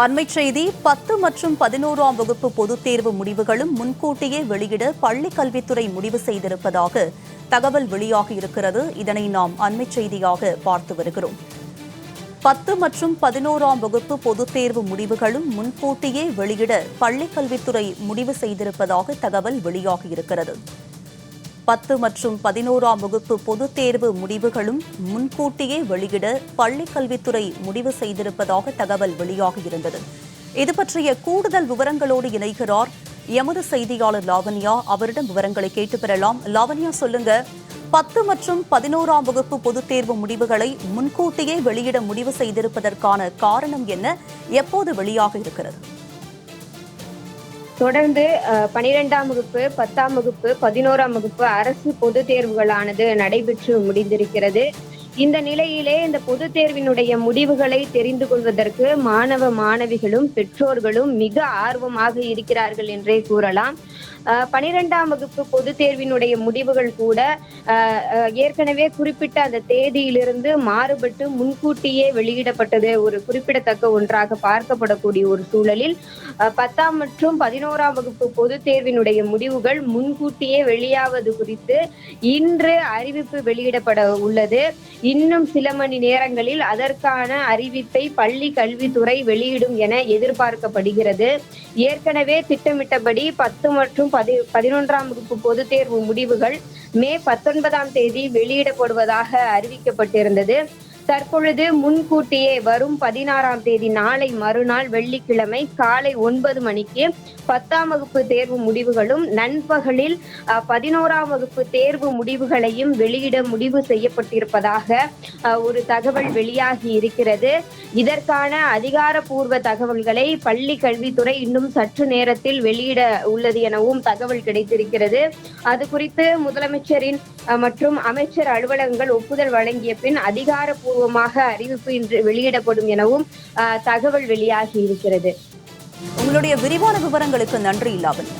அண்மைச் செய்தி பத்து மற்றும் பதினோராம் வகுப்பு பொதுத் தேர்வு முடிவுகளும் முன்கூட்டியே வெளியிட பள்ளிக் கல்வித்துறை முடிவு செய்திருப்பதாக தகவல் வெளியாகி இருக்கிறது. இதனை நாம் அண்மைச் செய்தியாக பார்த்து வருகிறோம். பத்து மற்றும் பதினோராம் வகுப்பு பொதுத் தேர்வு முடிவுகளும் முன்கூட்டியே வெளியிட பள்ளிக் கல்வித்துறை முடிவு செய்திருப்பதாக தகவல் வெளியாகியிருக்கிறது பத்து மற்றும் பதினோராம் வகுப்பு பொதுத் தேர்வு முடிவுகளும் முன்கூட்டியே வெளியிட பள்ளிக் கல்வித்துறை முடிவு செய்திருப்பதாக தகவல் வெளியாகியிருந்தது. இது பற்றிய கூடுதல் விவரங்களோடு இணைகிறார் எமது செய்தியாளர் லாவண்யா. அவரிடம் விவரங்களை கேட்டு பெறலாம். லாவண்யா சொல்லுங்க. பத்து மற்றும் பதினோராம் வகுப்பு பொதுத் தேர்வு முடிவுகளை முன்கூட்டியே வெளியிட முடிவு செய்திருப்பதற்கான காரணம் என்ன? எப்போது வெளியாக இருக்கிறது? தொடர்ந்து பனிரெண்டாம் வகுப்பு பத்தாம் வகுப்பு பதினோராம் வகுப்பு அரசு பொது தேர்வுகளானது நடைபெற்று முடிந்திருக்கிறது. இந்த நிலையிலே இந்த பொது தேர்வினுடைய முடிவுகளை தெரிந்து கொள்வதற்கு மாணவ மாணவிகளும் பெற்றோர்களும் மிக ஆர்வமாக இருக்கிறார்கள் என்றே கூறலாம். பனிரெண்டாம் வகுப்பு பொது தேர்வினுடைய முடிவுகள் கூட ஏற்கனவே குறிப்பிட்ட அந்த தேதியிலிருந்து மாறுபட்டு முன்கூட்டியே வெளியிடப்பட்டது ஒரு குறிப்பிடத்தக்க ஒன்றாக பார்க்கப்படக்கூடிய ஒரு சூழலில் பத்தாம் மற்றும் பதினோராம் வகுப்பு பொது தேர்வினுடைய முடிவுகள் முன்கூட்டியே வெளியாவது குறித்து இன்று அறிவிப்பு வெளியிடப்பட உள்ளது. இன்னும் சில மணி நேரங்களில் அதற்கான அறிவிப்பை பள்ளி கல்வித்துறை வெளியிடும் என எதிர்பார்க்கப்படுகிறது. ஏற்கனவே திட்டமிட்டபடி பத்து மற்றும் பதி பதினொன்றாம் வகுப்பு பொதுத் தேர்வு முடிவுகள் மே பத்தொன்பதாம் தேதி வெளியிடப்படுவதாக அறிவிக்கப்பட்டிருந்தது. தற்பொழுது முன்கூட்டியே வரும் பதினாறாம் தேதி நாளை மறுநாள் வெள்ளிக்கிழமை காலை ஒன்பது மணிக்கு பத்தாம் வகுப்பு தேர்வு முடிவுகளும் நண்பகலில் பதினோராம் வகுப்பு தேர்வு முடிவுகளையும் வெளியிட முடிவு செய்யப்பட்டிருப்பதாக ஒரு தகவல் வெளியாகி இருக்கிறது. இதற்கான அதிகாரப்பூர்வ தகவல்களை பள்ளி கல்வித்துறை இன்னும் சற்று நேரத்தில் வெளியிட உள்ளது எனவும் தகவல் கிடைத்திருக்கிறது. அது குறித்து முதலமைச்சரின் மற்றும் அமைச்சர் அலுவலகங்கள் ஒப்புதல் வழங்கிய பின் அதிகாரப்பூர்வமாக அறிவிப்பு இன்று வெளியிடப்படும் எனவும் தகவல் வெளியாகி இருக்கிறது. உங்களுடைய விரிவான விவரங்களுக்கு நன்றி இல்லாமல்.